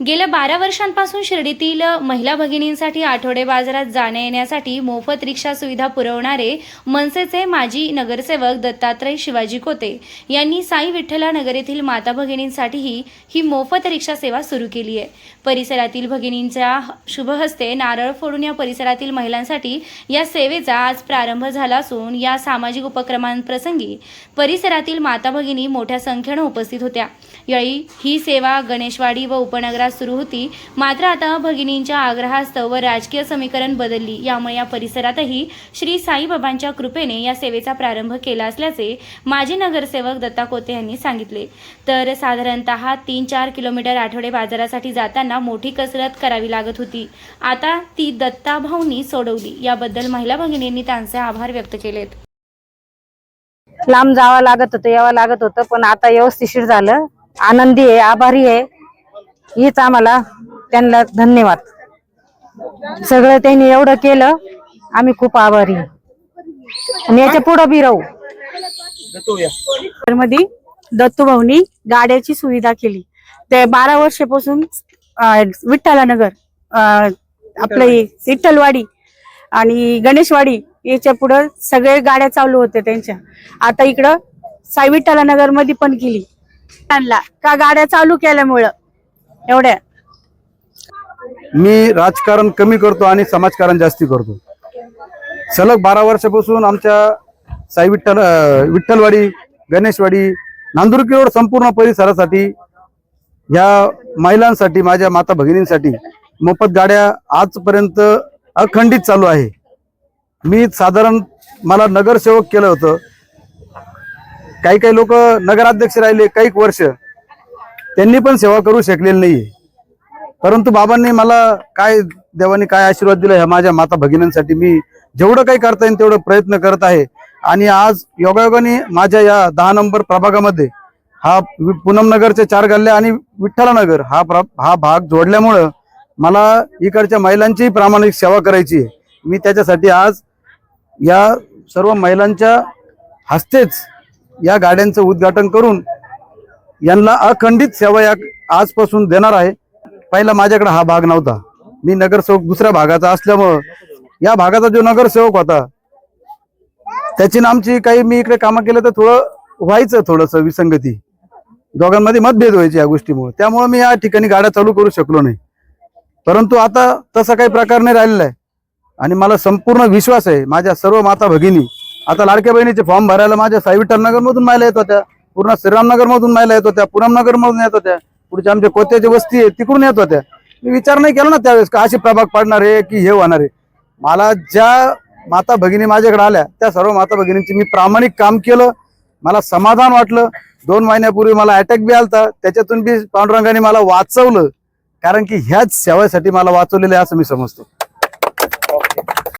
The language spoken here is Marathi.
गेल्या बारा वर्षांपासून शिर्डीतील महिला भगिनींसाठी आठवडे बाजारात जाण्या येण्यासाठी मोफत रिक्षा सुविधा पुरवणारे मनसेचे माजी नगरसेवक दत्तात्रय शिवाजी कोते यांनी साई विठ्ठला नगर येथील माता भगिनींसाठीही ही मोफत रिक्षा सेवा सुरू केली आहे. परिसरातील भगिनींच्या शुभहस्ते नारळ फोडून या परिसरातील महिलांसाठी या सेवेचा आज प्रारंभ झाला असून या सामाजिक उपक्रमांप्रसंगी परिसरातील माता भगिनी मोठ्या संख्येनं उपस्थित होत्या. यावेळी ही सेवा गणेशवाडी व उपनगरात सुरू होती. मात्र आता भगिनींच्या आग्रहास्तव व राजकीय समीकरण बदलली. यामुळे या परिसरातही श्री साईबाबांच्या कृपेने या सेवेचा प्रारंभ केला असल्याचे माजी नगरसेवक दत्ता कोते यांनी सांगितले. तर साधारणतः तीन चार किलोमीटर आठवडे बाजारासाठी जाताना मोठी कसरत करावी लागत होती. आता ती दत्ता भाऊंनी सोडवली. याबद्दल महिला भगिनींनी त्यांचे आभार व्यक्त केलेत. लांब जावं लागत होतं यावं लागत होतं पण आता व्यवस्थिशीर झालं. आनंदी आहे आभारी आहे. हीच आम्हाला त्यांना धन्यवाद. सगळं त्यांनी एवढं केलं आम्ही खूप आभारी. आणि याच्या पुढं बी राहू. मध्ये दत्तूभाऊनी गाड्याची सुविधा केली. ते बारा वर्षापासून विठ्ठलानगर अं, आपलं हे विठ्ठलवाडी आणि गणेशवाडी याच्या पुढं सगळे गाड्या चालू होत्या त्यांच्या. आता इकडं साई विठ्ठलानगरमध्ये पण केली. त्यांना का गाड्या चालू केल्यामुळं? एवढ्या? मी राजकारण कमी करतो आणि समाजकारण जास्ती करतो. सलग बारा वर्षापासून आमच्या साई विठ्ठल विठ्ठलवाडी गणेशवाडी नांदुरकी रोड संपूर्ण परिसरासाठी या महिलांसाठी माझ्या माता भगिनींसाठी मोफत गाड्या आजपर्यंत अखंडित चालू आहे. मी साधारण मला नगरसेवक केलं होतं. काही काही लोक नगराध्यक्ष राहिले काही वर्ष. त्यांनी पण सेवा करू शकलेली नाहीये. परंतु बाबांनी मला काय देवाने काय आशीर्वाद दिला ह्या माझ्या माता भगिनींसाठी मी जेवढं काही करता येईल तेवढं प्रयत्न करत आहे. आणि आज योगायोगाने माझ्या या दहा नंबर प्रभागामध्ये हा वि- पूनम नगरचे चार गल्ल्या आणि विठ्ठलानगर हा प्र हा भाग जोडल्यामुळं मला इकडच्या महिलांची प्रामाणिक सेवा करायची आहे. मी त्याच्यासाठी आज या सर्व महिलांच्या हस्तेच या गाड्यांचं उद्घाटन करून यांना अखंडित सेवा या आजपासून देणार आहे. पहिला माझ्याकडे हा भाग नव्हता. मी नगरसेवक दुसऱ्या भागाचा असल्यामुळं या भागाचा जो नगरसेवक होता त्याची ना आमची काही मी इकडे कामं केलं तर थोडं व्हायचं थोडस विसंगती. दोघांमध्ये मतभेद व्हायचे या गोष्टीमुळे. त्यामुळे मी या ठिकाणी गाड्या चालू करू शकलो नाही. परंतु आता तसा काही प्रकार नाही राहिलेला आहे. आणि मला संपूर्ण विश्वास आहे माझ्या सर्व माता भगिनी आता लाडक्या बहिणीचे फॉर्म भरायला माझ्या साई नगरमधून मधून महिला येत होत्या. पूर्ण श्रीरामनगर मधून महिला येत होत्या पुरमनगर मधून येत होत्या पुढच्या आमच्या कोत्याची वस्ती आहे तिकडून येत होत्या. मी विचार नाही केला ना त्यावेळेस का अशी प्रभाग पाडणार आहे की हे होणार आहे. मला ज्या माता भगिनी माझ्याकडे आल्या त्या सर्व माता भगिनींची मी प्रामाणिक काम केलं मला समाधान वाटलं. दोन महिन्यापूर्वी मला अटॅक बी आलता त्याच्यातून बी पांडुरंगाने मला वाचवलं. कारण की ह्याच सेवेसाठी मला वाचवलेलं आहे असं मी समजतो.